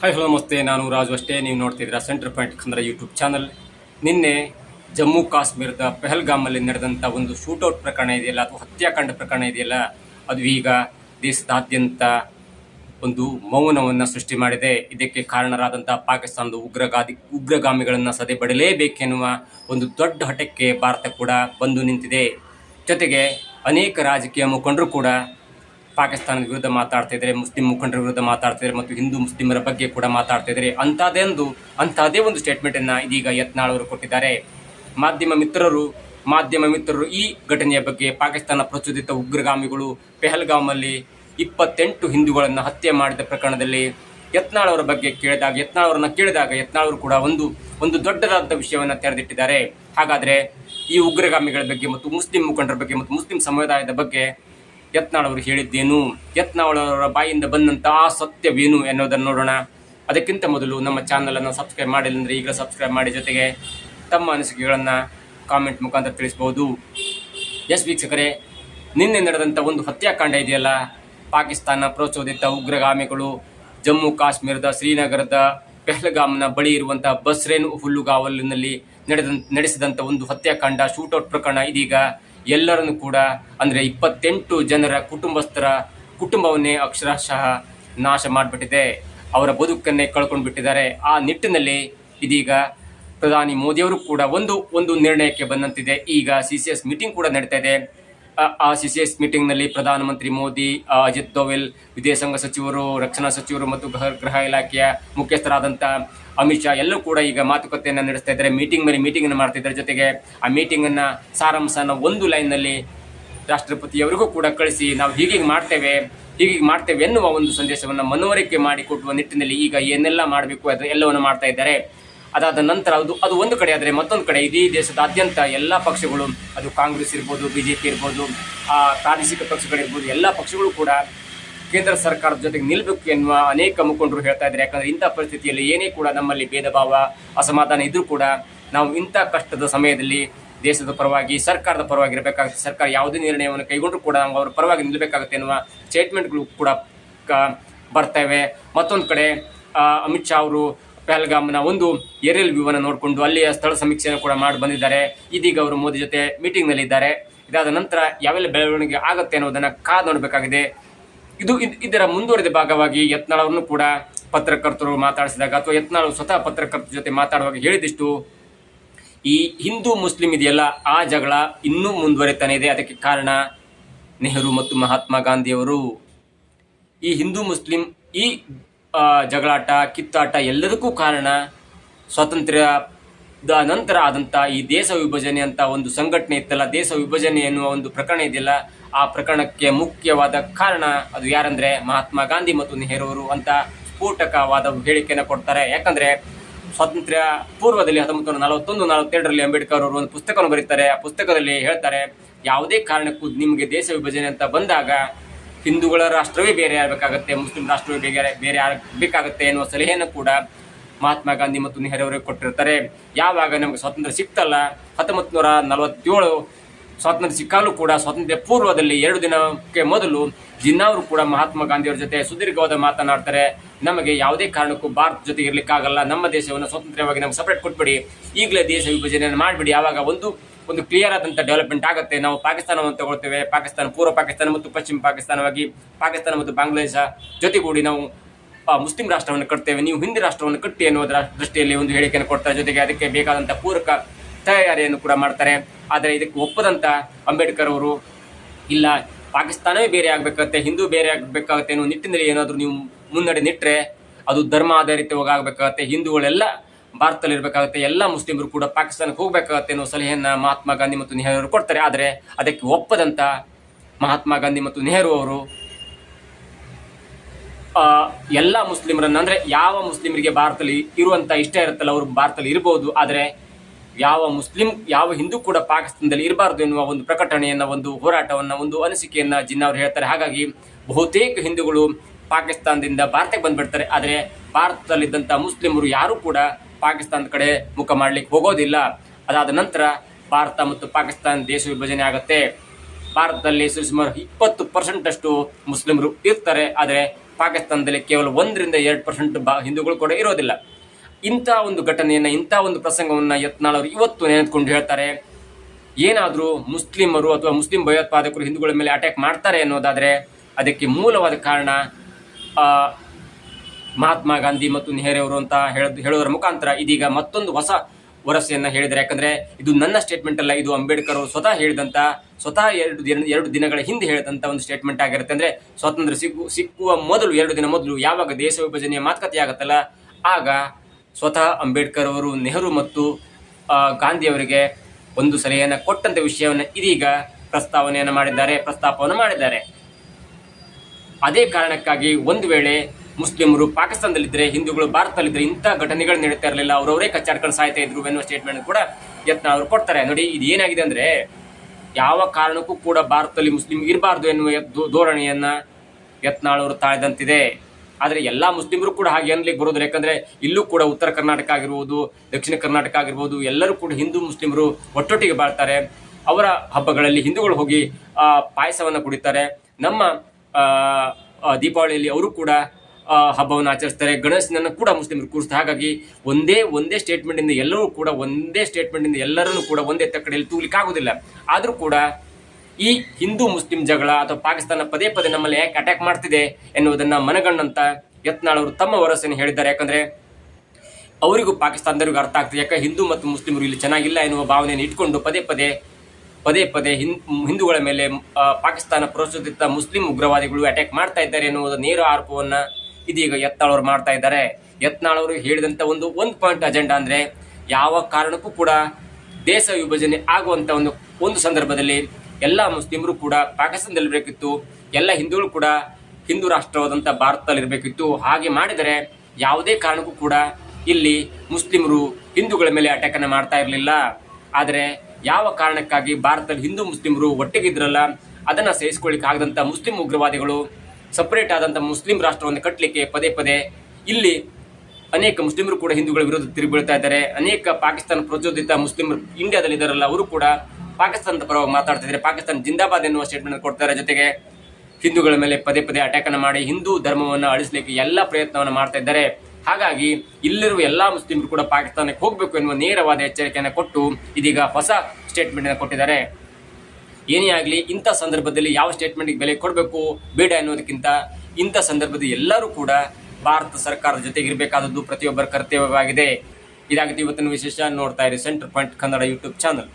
Hi hello ನಮಸ್ತೆ. ನಾನು ರಾಜು ಅಷ್ಟೇ. ನೀವು ನೋಡ್ತಿದ್ದೀರಾ centre point Kannada YouTube channel ನಿನ್ನೆ ಜಮ್ಮು ಕಾಶ್ಮೀರದ ಪೆಹಲ್ಗಾಮಲ್ಲಿ ನಡೆದಂಥ ಒಂದು ಶೂಟೌಟ್ ಪ್ರಕರಣ ಇದೆಯಲ್ಲ ಅಥವಾ ಹತ್ಯಾಕಾಂಡ ಪ್ರಕರಣ ಇದೆಯಲ್ಲ, ಅದು ಈಗ ದೇಶದಾದ್ಯಂತ ಒಂದು ಮೌನವನ್ನು ಸೃಷ್ಟಿ ಮಾಡಿದೆ. ಇದಕ್ಕೆ ಕಾರಣರಾದಂಥ ಪಾಕಿಸ್ತಾನದ ಉಗ್ರಗಾದಿ, ಉಗ್ರಗಾಮಿಗಳನ್ನು ಸದೆ ಬಡಲೇಬೇಕೆನ್ನುವ ಒಂದು ದೊಡ್ಡ ಹಠಕ್ಕೆ ಭಾರತ ಕೂಡ ಬಂದು ನಿಂತಿದೆ. ಜೊತೆಗೆ ಅನೇಕ ರಾಜಕೀಯ ಮುಖಂಡರು ಕೂಡ ಪಾಕಿಸ್ತಾನದ ವಿರುದ್ಧ ಮಾತಾಡ್ತಾ ಇದ್ದಾರೆ, ಮುಸ್ಲಿಂ ಮುಖಂಡರ ವಿರುದ್ಧ ಮಾತಾಡ್ತಾ ಇದ್ದಾರೆ ಮತ್ತು ಹಿಂದೂ ಮುಸ್ಲಿಮರ ಬಗ್ಗೆ ಕೂಡ ಮಾತಾಡ್ತಾ ಇದ್ದಾರೆ. ಅಂಥದ್ದೆಂದು ಅಂತಹದೇ ಒಂದು ಸ್ಟೇಟ್ಮೆಂಟನ್ನು ಇದೀಗ ಯತ್ನಾಳ್ ಅವರು ಕೊಟ್ಟಿದ್ದಾರೆ. ಮಾಧ್ಯಮ ಮಿತ್ರರು ಮಾಧ್ಯಮ ಮಿತ್ರರು ಈ ಘಟನೆಯ ಬಗ್ಗೆ ಪಾಕಿಸ್ತಾನ ಪ್ರಚೋದಿತ ಉಗ್ರಗಾಮಿಗಳು ಪೆಹಲ್ಗಾಮಲ್ಲಿ ಇಪ್ಪತ್ತೆಂಟು ಹಿಂದೂಗಳನ್ನು ಹತ್ಯೆ ಮಾಡಿದ ಪ್ರಕರಣದಲ್ಲಿ ಯತ್ನಾಳ್ ಅವರ ಬಗ್ಗೆ ಕೇಳಿದಾಗ, ಯತ್ನಾಳ್ ಅವರನ್ನ ಕೇಳಿದಾಗ ಯತ್ನಾಳ್ ಅವರು ಕೂಡ ಒಂದು ಒಂದು ದೊಡ್ಡದಾದ ವಿಷಯವನ್ನು ತೆರೆದಿಟ್ಟಿದ್ದಾರೆ. ಹಾಗಾದರೆ ಈ ಉಗ್ರಗಾಮಿಗಳ ಬಗ್ಗೆ ಮತ್ತು ಮುಸ್ಲಿಂ ಮುಖಂಡರ ಬಗ್ಗೆ ಮತ್ತು ಮುಸ್ಲಿಂ ಸಮುದಾಯದ ಬಗ್ಗೆ ಯತ್ನಾಳ್ ಅವರು ಹೇಳಿದ್ದೇನು? ಯತ್ನಾಳವರ ಬಾಯಿಂದ ಬಂದಂಥ ಆ ಸತ್ಯವೇನು ಎನ್ನುವುದನ್ನು ನೋಡೋಣ. ಅದಕ್ಕಿಂತ ಮೊದಲು ನಮ್ಮ ಚಾನಲನ್ನು ಸಬ್ಸ್ಕ್ರೈಬ್ ಮಾಡಿಲ್ಲ ಅಂದರೆ ಈಗ ಸಬ್ಸ್ಕ್ರೈಬ್ ಮಾಡಿ ಜೊತೆಗೆ ತಮ್ಮ ಅನಿಸಿಕೆಗಳನ್ನು ಕಾಮೆಂಟ್ ಮುಖಾಂತರ ತಿಳಿಸ್ಬೋದು. ಎಸ್ ವೀಕ್ಷಕರೇ, ನಿನ್ನೆ ನಡೆದಂಥ ಒಂದು ಹತ್ಯಾಕಾಂಡ ಇದೆಯಲ್ಲ? ಪಾಕಿಸ್ತಾನ ಪ್ರಚೋದಿತ ಉಗ್ರಗಾಮಿಗಳು ಜಮ್ಮು ಕಾಶ್ಮೀರದ ಶ್ರೀನಗರದ ಪೆಹಲ್ಗಾಮ್ನ ಬಳಿ ಇರುವಂತಹ ಬಸ್ರೇನ್ ಹುಲ್ಲುಗಾವಲಿನಲ್ಲಿ ನಡೆದ ನಡೆಸಿದಂಥ ಒಂದು ಹತ್ಯಾಕಾಂಡ ಶೂಟೌಟ್ ಪ್ರಕರಣ ಇದೀಗ ಎಲ್ಲರನ್ನು ಕೂಡ ಅಂದರೆ ಇಪ್ಪತ್ತೆಂಟು ಜನರ ಕುಟುಂಬಸ್ಥರ ಕುಟುಂಬವನ್ನೇ ಅಕ್ಷರಶಃ ನಾಶ ಮಾಡಿಬಿಟ್ಟಿದೆ. ಅವರ ಬದುಕನ್ನೇ ಕಳ್ಕೊಂಡು ಬಿಟ್ಟಿದ್ದಾರೆ. ಆ ನಿಟ್ಟಿನಲ್ಲಿ ಇದೀಗ ಪ್ರಧಾನಿ ಮೋದಿಯವರು ಕೂಡ ಒಂದು ಒಂದು ನಿರ್ಣಯಕ್ಕೆ ಬಂದಂತಿದೆ. ಈಗ ಸಿ ಸಿ ಎಸ್ ಮೀಟಿಂಗ್ ಕೂಡ ನಡೀತಾ ಇದೆ. ಆ- ಆ ಸಿ ಸಿ ಎಸ್ ಮೀಟಿಂಗ್ನಲ್ಲಿ ಪ್ರಧಾನಮಂತ್ರಿ ಮೋದಿ ಅಜಿತ್ ದೋವೆಲ್ ವಿದೇಶಾಂಗ ಸಚಿವರು, ರಕ್ಷಣಾ ಸಚಿವರು ಮತ್ತು ಗೃಹ ಗೃಹ ಇಲಾಖೆಯ ಮುಖ್ಯಸ್ಥರಾದಂಥ ಅಮಿತ್ ಶಾ ಎಲ್ಲರೂ ಕೂಡ ಈಗ ಮಾತುಕತೆಯನ್ನು ನಡೆಸ್ತಾ ಇದ್ದಾರೆ. ಮೀಟಿಂಗ್ ಮೇಲೆ ಮೀಟಿಂಗ್ ಅನ್ನು ಮಾಡ್ತಾ ಇದ್ದಾರೆ. ಜೊತೆಗೆ ಆ ಮೀಟಿಂಗ್ ಅನ್ನ ಸಾರಾಂಶನ ಒಂದು ಲೈನ್ನಲ್ಲಿ ರಾಷ್ಟ್ರಪತಿಯವರಿಗೂ ಕೂಡ ಕಳಿಸಿ ನಾವು ಹೀಗೆ ಮಾಡ್ತೇವೆ ಹೀಗೆ ಮಾಡ್ತೇವೆ ಎನ್ನುವ ಒಂದು ಸಂದೇಶವನ್ನು ಮನವರಿಕೆ ಮಾಡಿಕೊಡುವ ನಿಟ್ಟಿನಲ್ಲಿ ಈಗ ಏನೆಲ್ಲ ಮಾಡಬೇಕು ಅದು ಎಲ್ಲವನ್ನು ಮಾಡ್ತಾ ಇದ್ದಾರೆ. ಅದಾದ ನಂತರ ಅದು ಅದು ಒಂದು ಕಡೆ ಆದರೆ ಮತ್ತೊಂದು ಕಡೆ ಇಡೀ ದೇಶದಾದ್ಯಂತ ಎಲ್ಲ ಪಕ್ಷಗಳು, ಅದು ಕಾಂಗ್ರೆಸ್ ಇರ್ಬೋದು ಬಿ ಜೆ ಪಿ ಇರ್ಬೋದು, ಆ ಪ್ರಾದೇಶಿಕ ಪಕ್ಷಗಳಿರ್ಬೋದು, ಎಲ್ಲ ಪಕ್ಷಗಳು ಕೂಡ ಕೇಂದ್ರ ಸರ್ಕಾರದ ಜೊತೆಗೆ ನಿಲ್ಲಬೇಕು ಎನ್ನುವ ಅನೇಕ ಮುಖಂಡರು ಹೇಳ್ತಾ ಇದ್ದಾರೆ. ಯಾಕಂದರೆ ಇಂಥ ಪರಿಸ್ಥಿತಿಯಲ್ಲಿ ಏನೇ ಕೂಡ ನಮ್ಮಲ್ಲಿ ಭೇದ ಭಾವ ಅಸಮಾಧಾನ ಇದ್ದರೂ ಕೂಡ ನಾವು ಇಂಥ ಕಷ್ಟದ ಸಮಯದಲ್ಲಿ ದೇಶದ ಪರವಾಗಿ, ಸರ್ಕಾರದ ಪರವಾಗಿ ಇರಬೇಕಾಗುತ್ತೆ. ಸರ್ಕಾರ ಯಾವುದೇ ನಿರ್ಣಯವನ್ನು ಕೈಗೊಂಡರೂ ಕೂಡ ನಾವು ಅವರ ಪರವಾಗಿ ನಿಲ್ಲಬೇಕಾಗುತ್ತೆ ಎನ್ನುವ ಸ್ಟೇಟ್ಮೆಂಟ್ಗಳು ಕೂಡ ಬರ್ತವೆ ಮತ್ತೊಂದು ಕಡೆ ಅಮಿತ್ ಶಾ ಅವರು ಪಹಲ್ಗಾಮ್ನ ಒಂದು ಏರಿಯಲ್ ವ್ಯೂವನ್ನು ನೋಡಿಕೊಂಡು ಅಲ್ಲಿಯ ಸ್ಥಳ ಸಮೀಕ್ಷೆಯನ್ನು ಕೂಡ ಮಾಡಿ ಬಂದಿದ್ದಾರೆ. ಇದೀಗ ಅವರು ಮೋದಿ ಜೊತೆ ಮೀಟಿಂಗ್ನಲ್ಲಿ ಇದ್ದಾರೆ ಇದಾದ ನಂತರ ಯಾವೆಲ್ಲ ಬೆಳವಣಿಗೆ ಆಗುತ್ತೆ ಅನ್ನೋದನ್ನು ಕಾದು ನೋಡಬೇಕಾಗಿದೆ. ಇದು ಇದ್- ಇದರ ಮುಂದುವರೆದ ಭಾಗವಾಗಿ ಯತ್ನಾಳ್ ಅವರನ್ನು ಕೂಡ ಪತ್ರಕರ್ತರು ಮಾತಾಡಿಸಿದಾಗ ಅಥವಾ ಯತ್ನಾಳ್ ಸ್ವತಃ ಪತ್ರಕರ್ತರ ಜೊತೆ ಮಾತಾಡುವಾಗ ಹೇಳಿದಿಷ್ಟು ಈ ಹಿಂದೂ ಮುಸ್ಲಿಂ ಇದೆಯಲ್ಲ, ಆ ಜಗಳ ಇನ್ನೂ ಮುಂದುವರಿತಾನೆ ಇದೆ. ಅದಕ್ಕೆ ಕಾರಣ ನೆಹರು ಮತ್ತು ಮಹಾತ್ಮ ಗಾಂಧಿಯವರು ಈ ಹಿಂದೂ ಮುಸ್ಲಿಂ ಈ ಜಗಳಾಟ, ಕಿತ್ತಾಟ ಎಲ್ಲದಕ್ಕೂ ಕಾರಣ ಸ್ವಾತಂತ್ರ್ಯದ ನಂತರ ಆದಂಥ ಈ ದೇಶ ವಿಭಜನೆ ಅಂತ ಒಂದು ಸಂಘಟನೆ ಇತ್ತಲ್ಲ, ದೇಶ ವಿಭಜನೆ ಎನ್ನುವ ಒಂದು ಪ್ರಕರಣ ಇದೆಯಲ್ಲ, ಆ ಪ್ರಕರಣಕ್ಕೆ ಮುಖ್ಯವಾದ ಕಾರಣ ಅದು ಯಾರಂದ್ರೆ ಮಹಾತ್ಮ ಗಾಂಧಿ ಮತ್ತು ನೆಹರು ಅವರು ಅಂತ ಸ್ಫೋಟಕವಾದ ಹೇಳಿಕೆಯನ್ನು ಕೊಡ್ತಾರೆ. ಯಾಕಂದ್ರೆ ಸ್ವಾತಂತ್ರ್ಯ ಪೂರ್ವದಲ್ಲಿ ಹತ್ತೊಂಬತ್ತು ನೂರ ನಲವತ್ತೊಂದು, ನಲವತ್ತೆರಡರಲ್ಲಿ ಅಂಬೇಡ್ಕರ್ ಅವರು ಒಂದು ಪುಸ್ತಕವನ್ನು ಬರೀತಾರೆ. ಆ ಪುಸ್ತಕದಲ್ಲಿ ಹೇಳ್ತಾರೆ, ಯಾವುದೇ ಕಾರಣಕ್ಕೂ ನಿಮಗೆ ದೇಶ ವಿಭಜನೆ ಅಂತ ಬಂದಾಗ ಹಿಂದೂಗಳ ರಾಷ್ಟ್ರವೇ ಬೇರೆ ಆಗಬೇಕಾಗತ್ತೆ, ಮುಸ್ಲಿಂ ರಾಷ್ಟ್ರವೇ ಬೇರೆ ಬೇರೆ ಆಗಬೇಕಾಗತ್ತೆ ಎನ್ನುವ ಸಲಹೆಯನ್ನು ಕೂಡ ಮಹಾತ್ಮ ಗಾಂಧಿ ಮತ್ತು ನೆಹರು ಅವರಿಗೆ ಕೊಟ್ಟಿರ್ತಾರೆ. ಯಾವಾಗ ನಮಗೆ ಸ್ವಾತಂತ್ರ್ಯ ಸಿಕ್ತಲ್ಲ ಹತ್ತೊಂಬತ್ತು ನೂರ ನಲವತ್ತೇಳು ಸ್ವಾತಂತ್ರ್ಯ ಸಿಕ್ಕಾಲೂ ಕೂಡ ಸ್ವಾತಂತ್ರ್ಯ ಪೂರ್ವದಲ್ಲಿ ಎರಡು ದಿನಕ್ಕೆ ಮೊದಲು ಜಿನ್ನಾವರು ಕೂಡ ಮಹಾತ್ಮ ಗಾಂಧಿಯವರ ಜೊತೆ ಸುದೀರ್ಘವಾದ ಮಾತನಾಡ್ತಾರೆ. ನಮಗೆ ಯಾವುದೇ ಕಾರಣಕ್ಕೂ ಭಾರತ ಜೊತೆ ಇರ್ಲಿಕ್ಕಾಗಲ್ಲ, ನಮ್ಮ ದೇಶವನ್ನು ಸ್ವತಂತ್ರವಾಗಿ ನಮ್ಗೆ ಸಪ್ರೇಟ್ ಕೊಟ್ಬಿಡಿ, ಈಗಲೇ ದೇಶ ವಿಭಜನೆಯನ್ನು ಮಾಡಿಬಿಡಿ ಯಾವಾಗ ಒಂದು ಒಂದು ಕ್ಲಿಯರ್ ಆದಂಥ ಡೆವಲಪ್ಮೆಂಟ್ ಆಗುತ್ತೆ. ನಾವು ಪಾಕಿಸ್ತಾನವನ್ನು ತಗೊಳ್ತೇವೆ. ಪಾಕಿಸ್ತಾನ ಪೂರ್ವ ಪಾಕಿಸ್ತಾನ ಮತ್ತು ಪಶ್ಚಿಮ ಪಾಕಿಸ್ತಾನವಾಗಿ ಪಾಕಿಸ್ತಾನ ಮತ್ತು ಬಾಂಗ್ಲಾದೇಶ ಜೊತೆಗೂಡಿ ನಾವು ಮುಸ್ಲಿಂ ರಾಷ್ಟ್ರವನ್ನು ಕಟ್ತೇವೆ. ನೀವು ಹಿಂದಿ ರಾಷ್ಟ್ರವನ್ನು ಕಟ್ಟಿ ಎನ್ನುವುದರ ದೃಷ್ಟಿಯಲ್ಲಿ ಒಂದು ಹೇಳಿಕೆಯನ್ನು ಕೊಡ್ತಾರೆ. ಜೊತೆಗೆ ಅದಕ್ಕೆ ಬೇಕಾದಂಥ ಪೂರಕ ತಯಾರಿಯನ್ನು ಕೂಡ ಮಾಡ್ತಾರೆ. ಆದರೆ ಇದಕ್ಕೆ ಒಪ್ಪದಂತ ಅಂಬೇಡ್ಕರ್ ಅವರು, ಇಲ್ಲ, ಪಾಕಿಸ್ತಾನವೇ ಬೇರೆ ಆಗಬೇಕಾಗುತ್ತೆ, ಹಿಂದೂ ಬೇರೆ ಆಗಬೇಕಾಗುತ್ತೆ ಅನ್ನೋ ನಿಟ್ಟಿನಲ್ಲಿ ಏನಾದರೂ ನೀವು ಮುನ್ನಡೆ ನಿಟ್ಟರೆ ಅದು ಧರ್ಮ ಆಧಾರಿತವಾಗಿ ಆಗಬೇಕಾಗತ್ತೆ. ಹಿಂದೂಗಳೆಲ್ಲ ಭಾರತದಲ್ಲಿ ಇರಬೇಕಾಗುತ್ತೆ ಎಲ್ಲ ಮುಸ್ಲಿಮರು ಕೂಡ ಪಾಕಿಸ್ತಾನಕ್ಕೆ ಹೋಗಬೇಕಾಗತ್ತೆ ಅನ್ನೋ ಸಲಹೆಯನ್ನು ಮಹಾತ್ಮ ಗಾಂಧಿ ಮತ್ತು ನೆಹರು ಅವರು ಕೊಡ್ತಾರೆ. ಆದರೆ ಅದಕ್ಕೆ ಒಪ್ಪದಂತ ಮಹಾತ್ಮ ಗಾಂಧಿ ಮತ್ತು ನೆಹರು ಅವರು ಎಲ್ಲ ಮುಸ್ಲಿಮರನ್ನ, ಅಂದ್ರೆ ಯಾವ ಮುಸ್ಲಿಮರಿಗೆ ಭಾರತದಲ್ಲಿ ಇರುವಂತ ಇಷ್ಟ ಇರುತ್ತಲ್ಲ ಅವರು ಭಾರತದಲ್ಲಿ ಇರಬಹುದು ಆದರೆ ಯಾವ ಮುಸ್ಲಿಂ ಯಾವ ಹಿಂದೂ ಕೂಡ ಪಾಕಿಸ್ತಾನದಲ್ಲಿ ಇರಬಾರದು ಎನ್ನುವ ಒಂದು ಪ್ರಕಟಣೆಯನ್ನ, ಒಂದು ಹೋರಾಟವನ್ನ, ಒಂದು ಅನಿಸಿಕೆಯನ್ನ ಜಿನ್ನ ಅವರು ಹೇಳ್ತಾರೆ. ಹಾಗಾಗಿ ಬಹುತೇಕ ಹಿಂದೂಗಳು ಪಾಕಿಸ್ತಾನದಿಂದ ಭಾರತಕ್ಕೆ ಬಂದ್ಬಿಡ್ತಾರೆ. ಆದರೆ ಭಾರತದಲ್ಲಿದ್ದಂಥ ಮುಸ್ಲಿಮರು ಯಾರೂ ಕೂಡ ಪಾಕಿಸ್ತಾನದ ಕಡೆ ಮುಖ ಮಾಡ್ಲಿಕ್ಕೆ ಹೋಗೋದಿಲ್ಲ. ಅದಾದ ನಂತರ ಭಾರತ ಮತ್ತು ಪಾಕಿಸ್ತಾನ ದೇಶ ವಿಭಜನೆ ಆಗುತ್ತೆ. ಭಾರತದಲ್ಲಿ ಸುಮಾರು ಇಪ್ಪತ್ತು ಪರ್ಸೆಂಟ್ ಅಷ್ಟು ಮುಸ್ಲಿಮರು ಇರ್ತಾರೆ. ಆದರೆ ಪಾಕಿಸ್ತಾನದಲ್ಲಿ ಕೇವಲ ಒಂದರಿಂದ ಎರಡು ಪರ್ಸೆಂಟ್ ಬಾ ಹಿಂದೂಗಳು ಕೂಡ ಇರೋದಿಲ್ಲ. ಇಂಥ ಒಂದು ಘಟನೆಯನ್ನು, ಇಂಥ ಒಂದು ಪ್ರಸಂಗವನ್ನು ಯತ್ನಾಳವರು ಇವತ್ತು ನೆನೆದುಕೊಂಡು ಹೇಳ್ತಾರೆ. ಏನಾದರೂ ಮುಸ್ಲಿಮರು ಅಥವಾ ಮುಸ್ಲಿಂ ಭಯೋತ್ಪಾದಕರು ಹಿಂದೂಗಳ ಮೇಲೆ ಅಟ್ಯಾಕ್ ಮಾಡ್ತಾರೆ ಅನ್ನೋದಾದರೆ, ಅದಕ್ಕೆ ಮೂಲವಾದ ಕಾರಣ ಮಹಾತ್ಮ ಗಾಂಧಿ ಮತ್ತು ನೆಹರು ಅವರು ಅಂತ ಹೇಳೋದು ಹೇಳೋದ್ರ ಮುಖಾಂತರ ಇದೀಗ ಮತ್ತೊಂದು ಹೊಸ ವರಸೆಯನ್ನು ಹೇಳಿದರೆ ಯಾಕಂದ್ರೆ ಇದು ನನ್ನ ಸ್ಟೇಟ್ಮೆಂಟ್ ಅಲ್ಲ, ಇದು ಅಂಬೇಡ್ಕರ್ ಅವರು ಸ್ವತಃ ಹೇಳಿದಂತ, ಸ್ವತಃ ಎರಡು ದಿನ, ಎರಡು ದಿನಗಳ ಹಿಂದೆ ಹೇಳಿದಂತ ಒಂದು ಸ್ಟೇಟ್ಮೆಂಟ್ ಆಗಿರುತ್ತೆ. ಅಂದ್ರೆ ಸ್ವಾತಂತ್ರ್ಯ ಸಿಕ್ಕು ಸಿಕ್ಕುವ ಮೊದಲು, ಎರಡು ದಿನ ಮೊದಲು ಯಾವಾಗ ದೇಶ ವಿಭಜನೆಯ ಮಾತುಕತೆ ಆಗುತ್ತಲ್ಲ, ಆಗ ಸ್ವತಃ ಅಂಬೇಡ್ಕರ್ ಅವರು, ನೆಹರು ಮತ್ತು ಗಾಂಧಿ ಅವರಿಗೆ ಒಂದು ಸಲಹೆಯನ್ನು ಕೊಟ್ಟಂತ ವಿಷಯವನ್ನು ಇದೀಗ ಪ್ರಸ್ತಾವನೆಯನ್ನು ಮಾಡಿದ್ದಾರೆ, ಪ್ರಸ್ತಾಪವನ್ನು ಮಾಡಿದ್ದಾರೆ. ಅದೇ ಕಾರಣಕ್ಕಾಗಿ ಒಂದು ವೇಳೆ ಮುಸ್ಲಿಮರು ಪಾಕಿಸ್ತಾನದಲ್ಲಿದ್ದರೆ, ಹಿಂದೂಗಳು ಭಾರತದಲ್ಲಿದ್ದರೆ ಇಂಥ ಘಟನೆಗಳು ನಡೀತಾ ಇರಲಿಲ್ಲ. ಅವರವರೇ ಕಚ್ಚಾಡ್ಕೊಂಡು ಸಾಯ್ತಾ ಇದ್ರು ಎನ್ನುವ ಸ್ಟೇಟ್ಮೆಂಟ್ ಕೂಡ ಯತ್ನ ಅವರು ಕೊಡ್ತಾರೆ. ನೋಡಿ, ಇದು ಏನಾಗಿದೆ ಅಂದರೆ ಯಾವ ಕಾರಣಕ್ಕೂ ಕೂಡ ಭಾರತದಲ್ಲಿ ಮುಸ್ಲಿಂ ಇರಬಾರ್ದು ಎನ್ನುವ ಧೋರಣೆಯನ್ನು ಧೋರಣೆಯನ್ನ ಯತ್ನಾಳ್ ಅವರು ತಾಳಿದಂತಿದೆ. ಆದರೆ ಎಲ್ಲ ಮುಸ್ಲಿಮರು ಕೂಡ ಹಾಗೆ ಅನ್ಲಿಕ್ಕೆ ಬರೋದಿಲ್ಲ. ಯಾಕಂದ್ರೆ ಇಲ್ಲೂ ಕೂಡ ಉತ್ತರ ಕರ್ನಾಟಕ ಆಗಿರ್ಬೋದು, ದಕ್ಷಿಣ ಕರ್ನಾಟಕ ಆಗಿರ್ಬೋದು, ಎಲ್ಲರೂ ಕೂಡ ಹಿಂದೂ ಮುಸ್ಲಿಮರು ಒಟ್ಟೊಟ್ಟಿಗೆ ಬಾಳ್ತಾರೆ. ಅವರ ಹಬ್ಬಗಳಲ್ಲಿ ಹಿಂದೂಗಳು ಹೋಗಿ ಪಾಯಸವನ್ನು ಕುಡಿತಾರೆ. ನಮ್ಮ ದೀಪಾವಳಿಯಲ್ಲಿ ಅವರು ಕೂಡ ಹಬ್ಬವನ್ನು ಆಚರಿಸ್ತಾರೆ. ಗಣೇಶನನ್ನು ಕೂಡ ಮುಸ್ಲಿಮರು ಕೂರಿಸ್ತಾರೆ. ಹಾಗಾಗಿ ಒಂದೇ ಒಂದೇ ಸ್ಟೇಟ್ಮೆಂಟ್ ಇಂದ ಎಲ್ಲರೂ ಕೂಡ, ಒಂದೇ ಸ್ಟೇಟ್ಮೆಂಟ್ ಇಂದ ಎಲ್ಲರನ್ನೂ ಕೂಡ ಒಂದೇ ತಕ್ಕಡೆಯಲ್ಲಿ ತೂಗ್ಲಿಕ್ಕೆ ಆಗುದಿಲ್ಲ ಆದ್ರೂ ಕೂಡ ಈ ಹಿಂದೂ ಮುಸ್ಲಿಂ ಜಗಳ ಅಥವಾ ಪಾಕಿಸ್ತಾನ ಪದೇ ಪದೇ ನಮ್ಮಲ್ಲಿ ಯಾಕೆ ಅಟ್ಯಾಕ್ ಮಾಡ್ತಿದೆ ಎನ್ನುವುದನ್ನು ಮನಗಂಡಂತ ಯತ್ನಾಳ್ ಅವರು ತಮ್ಮ ವರಸೆಯನ್ನು ಹೇಳಿದ್ದಾರೆ. ಯಾಕಂದ್ರೆ ಅವರಿಗೂ ಪಾಕಿಸ್ತಾನದವರಿಗೂ ಅರ್ಥ ಆಗ್ತದೆ. ಯಾಕೆ ಹಿಂದೂ ಮತ್ತು ಮುಸ್ಲಿಮರು ಇಲ್ಲಿ ಚೆನ್ನಾಗಿಲ್ಲ ಎನ್ನುವ ಭಾವನೆಯನ್ನು ಇಟ್ಕೊಂಡು ಪದೇ ಪದೇ ಪದೇ ಪದೇ ಹಿಂದೂಗಳ ಮೇಲೆ ಪಾಕಿಸ್ತಾನ ಪ್ರೋತ್ಸಾಹಿತ ಮುಸ್ಲಿಂ ಉಗ್ರವಾದಿಗಳು ಅಟ್ಯಾಕ್ ಮಾಡ್ತಾ ಇದ್ದಾರೆ ಎನ್ನುವುದು ನೇರ ಆರೋಪವನ್ನ ಇದೀಗ ಎತ್ನಾಳವ್ರು ಮಾಡ್ತಾ ಇದ್ದಾರೆ. ಯತ್ನಾಳವರು ಹೇಳಿದಂಥ ಒಂದು ಒಂದು ಪಾಯಿಂಟ್ ಅಜೆಂಡಾ ಅಂದ್ರೆ ಯಾವ ಕಾರಣಕ್ಕೂ ಕೂಡ ದೇಶ ವಿಭಜನೆ ಆಗುವಂತ ಒಂದು ಒಂದು ಸಂದರ್ಭದಲ್ಲಿ ಎಲ್ಲ ಮುಸ್ಲಿಮರು ಕೂಡ ಪಾಕಿಸ್ತಾನದಲ್ಲಿರಬೇಕಿತ್ತು ಎಲ್ಲ ಹಿಂದೂಗಳು ಕೂಡ ಹಿಂದೂ ರಾಷ್ಟ್ರವಾದಂಥ ಭಾರತದಲ್ಲಿರಬೇಕಿತ್ತು ಹಾಗೆ ಮಾಡಿದರೆ ಯಾವುದೇ ಕಾರಣಕ್ಕೂ ಕೂಡ ಇಲ್ಲಿ ಮುಸ್ಲಿಮರು ಹಿಂದೂಗಳ ಮೇಲೆ ಅಟ್ಯಾಕ್ ಅನ್ನ ಮಾಡ್ತಾ ಇರಲಿಲ್ಲ. ಆದರೆ ಯಾವ ಕಾರಣಕ್ಕಾಗಿ ಭಾರತದಲ್ಲಿ ಹಿಂದೂ ಮುಸ್ಲಿಮರು ಒಟ್ಟಿಗಿದ್ರಲ್ಲ ಅದನ್ನ ಸಹಿಸಿಕೊಳ್ಳಿಕ್ಕೆ ಆಗದಂತ ಮುಸ್ಲಿಂ ಉಗ್ರವಾದಿಗಳು ಸಪರೇಟ್ ಆದಂಥ ಮುಸ್ಲಿಂ ರಾಷ್ಟ್ರವನ್ನು ಕಟ್ಟಲಿಕ್ಕೆ ಪದೇ ಪದೇ ಇಲ್ಲಿ ಅನೇಕ ಮುಸ್ಲಿಮರು ಕೂಡ ಹಿಂದೂಗಳ ವಿರುದ್ಧ ತಿರುಗಿಬೀಳ್ತಾ ಇದ್ದಾರೆ. ಅನೇಕ ಪಾಕಿಸ್ತಾನ ಪ್ರಚೋದಿತ ಮುಸ್ಲಿಮರು ಇಂಡಿಯಾದಲ್ಲಿ ಇದ್ದಾರಲ್ಲ, ಅವರು ಕೂಡ ಪಾಕಿಸ್ತಾನದ ಪರವಾಗಿ ಮಾತಾಡ್ತಿದ್ದಾರೆ ಪಾಕಿಸ್ತಾನ ಜಿಂದಾಬಾದ್ ಎನ್ನುವ ಸ್ಟೇಟ್ಮೆಂಟ್ ಕೊಡ್ತಾರೆ ಜೊತೆಗೆ ಹಿಂದೂಗಳ ಮೇಲೆ ಪದೇ ಪದೇ ಅಟ್ಯಾಕ್ ಅನ್ನು ಮಾಡಿ ಹಿಂದೂ ಧರ್ಮವನ್ನು ಅಳಿಸಲಿಕ್ಕೆ ಎಲ್ಲ ಪ್ರಯತ್ನವನ್ನು ಮಾಡ್ತಾ ಇದ್ದಾರೆ. ಹಾಗಾಗಿ ಇಲ್ಲಿರುವ ಎಲ್ಲ ಮುಸ್ಲಿಮರು ಕೂಡ ಪಾಕಿಸ್ತಾನಕ್ಕೆ ಹೋಗಬೇಕು ಎನ್ನುವ ನೇರವಾದ ಎಚ್ಚರಿಕೆಯನ್ನು ಕೊಟ್ಟು ಇದೀಗ ಹೊಸ ಸ್ಟೇಟ್ಮೆಂಟ್ ಕೊಟ್ಟಿದ್ದಾರೆ. ಏನೇ ಆಗಲಿ, ಇಂಥ ಸಂದರ್ಭದಲ್ಲಿ ಯಾವ ಸ್ಟೇಟ್ಮೆಂಟ್ಗೆ ಬೆಲೆ ಕೊಡಬೇಕು, ಬೇಡ ಅನ್ನೋದಕ್ಕಿಂತ ಇಂಥ ಸಂದರ್ಭದಲ್ಲಿ ಎಲ್ಲರೂ ಕೂಡ ಭಾರತ ಸರ್ಕಾರದ ಜೊತೆಗೆ ಇರಬೇಕಾದದ್ದು ಪ್ರತಿಯೊಬ್ಬರ ಕರ್ತವ್ಯವಾಗಿದೆ. ಇದಾಗುತ್ತೆ ಇವತ್ತಿನ ವಿಶೇಷ ನೋಡ್ತಾ ಇರಿ centre point Kannada YouTube channel